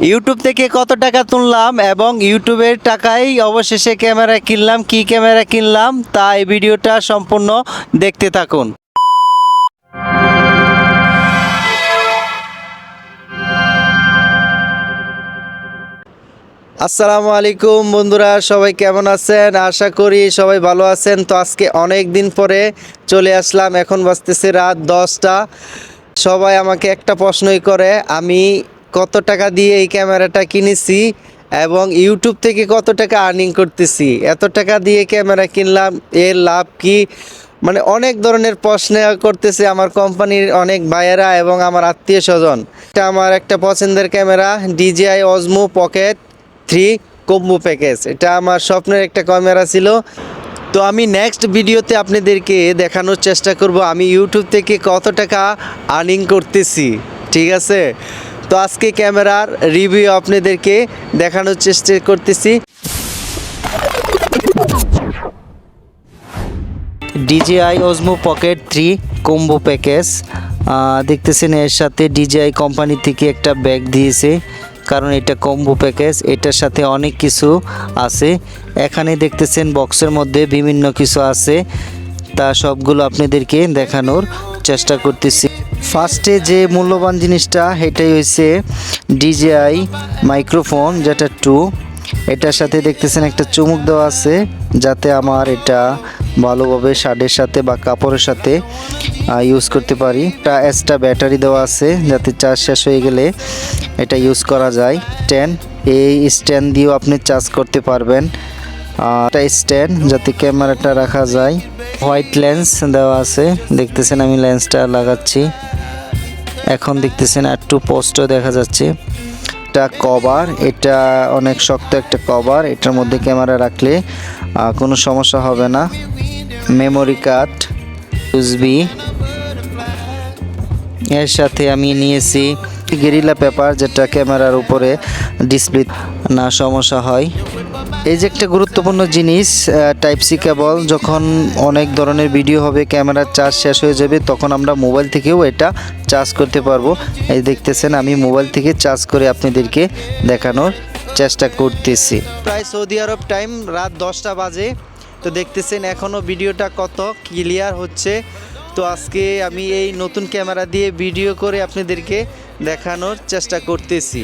YouTube থেকে কত টাকা তুললাম এবং ইউটিউবের টাকাই অবশেষে ক্যামেরা কিনলাম, কি ক্যামেরা কিনলাম, তা এই ভিডিওটা সম্পূর্ণ দেখতে থাকুন। আসসালামু আলাইকুম বন্ধুরা, সবাই কেমন আছেন? আশা করি সবাই ভালো আছেন। তো আজকে অনেক দিন পরে চলে আসলাম, এখন বাজতেছে রাত দশটা। সবাই আমাকে একটা প্রশ্নই করে, আমি কত টাকা দিয়ে এই ক্যামেরাটা কিনেছি এবং ইউটিউব থেকে কত টাকা আর্নিং করতেছি? এত টাকা দিয়ে ক্যামেরা কিনলাম, এর লাভ কি? মানে অনেক ধরনের প্রশ্ন করতেছে আমার কোম্পানির অনেক ভাইয়েরা এবং আমার আত্মীয় স্বজন এটা আমার একটা পছন্দের camera DJI Osmo pocket three combo package এটা আমার স্বপ্নের একটা ক্যামেরা ছিল। তো আমি নেক্সট ভিডিওতে আপনাদেরকে দেখানোর চেষ্টা করব আমি ইউটিউব থেকে কত টাকা আর্নিং করতেছি, ঠিক আছে? তো আজকে ক্যামেরার রিভিউ আপনাদেরকে দেখানোর চেষ্টা করতেছি। DJI Osmo pocket three combo package দেখতেছেন এর সাথে ডিজিআই কোম্পানি থেকে একটা ব্যাগ দিয়েছে, কারণ এটা কম্বো প্যাকেজ এটার সাথে অনেক কিছু আছে। এখানে দেখতেছেন বক্সের মধ্যে বিভিন্ন কিছু আছে, তা সবগুলো আপনাদেরকে দেখানোর চেষ্টা করতেছি। ফার্স্টে যে মূল্যবান জিনিসটা এটাই হচ্ছে ডিজিআই মাইক্রোফোন, যেটা টু। এটার সাথে দেখতেছেন একটা চুমুক দেওয়া আছে, যাতে আমার এটা ভালোভাবে শার্টের সাথে বা কাপড়ের সাথে ইউজ করতে পারি। একটা এক্সট্রা ব্যাটারি দেওয়া আছে, যাতে চার্জ শেষ হয়ে গেলে এটা ইউজ করা যায়। স্ট্যান্ড এই স্ট্যান্ড দিয়েও আপনি চার্জ করতে পারবেন। একটা স্ট্যান্ড যাতে ক্যামেরাটা রাখা যায়। হোয়াইট লেন্স দেওয়া আছে, দেখতেছেন আমি লেন্সটা লাগাচ্ছি। এখন দেখতেছেন একটু পোস্টও দেখা যাচ্ছে। এটা কভার এটা অনেক শক্ত একটা কভার এটার মধ্যে ক্যামেরা রাখলে কোনো সমস্যা হবে না। মেমোরি কার্ড ইউজবি এর সাথে আমি নিয়েছি গেরিলা পেপার, যেটা ক্যামেরার উপরে ডিসপ্লে না সমস্যা হয়। এই যে একটা গুরুত্বপূর্ণ জিনিস টাইপ সি কেবল যখন অনেক ধরনের ভিডিও হবে ক্যামেরার চার্জ শেষ হয়ে যাবে, তখন আমরা মোবাইল থেকেও এটা চার্জ করতে পারব। এই দেখতেছেন, আমি মোবাইল থেকে চার্জ করে আপনাদেরকে দেখানোর চেষ্টা করতেছি। প্রায় সৌদি আরব টাইম রাত দশটা বাজে। তো দেখতেছেন এখনও ভিডিওটা কত ক্লিয়ার হচ্ছে। তো আজকে আমি এই নতুন ক্যামেরা দিয়ে ভিডিও করে আপনাদেরকে দেখানোর চেষ্টা করতেছি।